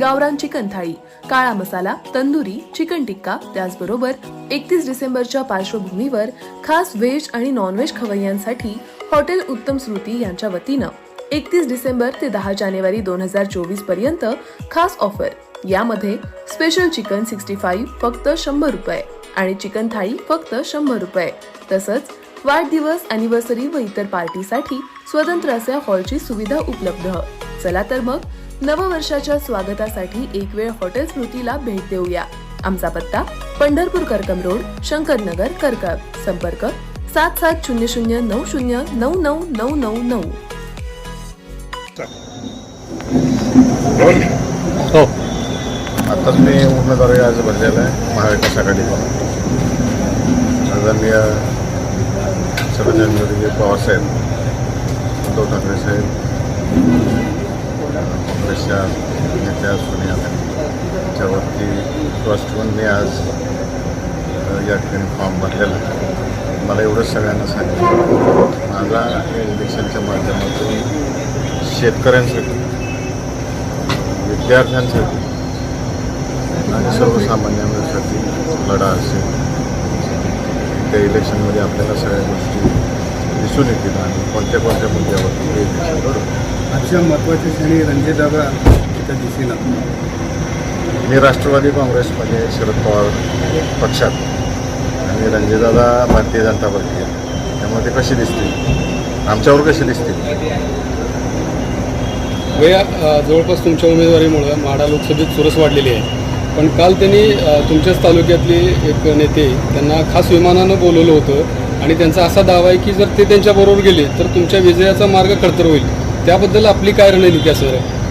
गावरान चिकन थाळी काळा मसाला तंदुरी चिकन टिक्का त्याचबरोबर एकतीस डिसेंबरच्या पार्श्वभूमीवर खास व्हेज आणि नॉनव्हेज खवय्यांसाठी हॉटेल उत्तम श्रुती यांच्या वतीनं एकतीस डिसेंबर ते दहा जानेवारी दोन हजार चोवीसपर्यंत खास ऑफर. यामध्ये स्पेशल चिकन सिक्स्टी फाईव्ह फक्त शंभर रुपये आणि चिकन थाळी फक्त शंभर रुपये. तसंच वाढदिवस अॅनिव्हर्सरी व इतर पार्टीसाठी स्वतंत्र अशा हॉलची सुविधा उपलब्ध. चला तर मग नववर्षाच्या स्वागतासाठी एक वेळ हॉटेल स्मृतीला भेट देऊया. आमचा पत्ता पंढरपूर करकम रोड शंकरनगर करकम संपर्क सात सात शून्य शून्य नऊ शून्य नऊ नऊ नऊ नऊ. नऊ हो. आताच मी उमेदवारी अर्ज भरलेला आहे महाविकास आघाडीकडून आदरणीय पवार साहेब उद्धव ठाकरे साहेब काँग्रेसच्या नेत्या सोनिया त्याच्यावरती विश्वास ठेवून मी आज या ठिकाणी फॉर्म भरलेला आहे. मला एवढंच सगळ्यांना सांगितलं माझा इलेक्शनच्या माध्यमातून शेतकऱ्यांसाठी विद्यार्थ्यांसाठी आणि सर्वसामान्यांसाठी लढा असेल. त्या इलेक्शनमध्ये आपल्याला सगळ्या गोष्टी दिसून येतील आणि कोणत्या कोणत्या मुद्द्यावरती हे इलेक्शन लढू आजच्या महत्त्वाच्या क्षणी रणजितदादा इथं दिसेना मी राष्ट्रवादी काँग्रेसमध्ये शरद पवार पक्षात. आणि रणजितदादा भारतीय जनता पार्टी आहे त्यामुळे ते कसे दिसतील? आमच्यावर कसे दिसतील? वया अ, जवळपास तुमच्या उमेदवारीमुळं माढा लोकसभेत चुरस वाढलेली आहे. पण काल त्यांनी तुमच्याच तालुक्यातले एक नेते त्यांना खास विमानानं बोलवलं होतं. आणि त्यांचा असा दावा आहे की जर ते त्यांच्याबरोबर गेले तर तुमच्या विजयाचा मार्ग खडतर होईल. त्याबद्दल आपली काय रणनीती असणार आहे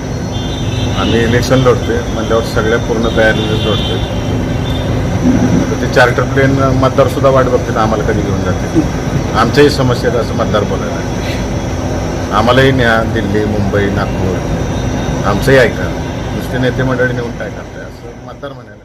आम्ही इलेक्शन लढतोय. म्हणल्यावर सगळ्या पूर्ण तयारीने लढतोय. तर ते चार्टर प्लेन मतदारसुद्धा वाट बघतील आम्हाला कधी घेऊन जाते आमच्याही समस्येत असं मतदार बोलायला आम्हालाही न्या दिल्ली मुंबई नागपूर आमचंही ऐका. नुसते नेते मंडळी नेऊन काय करताय? असं मतदार म्हणायला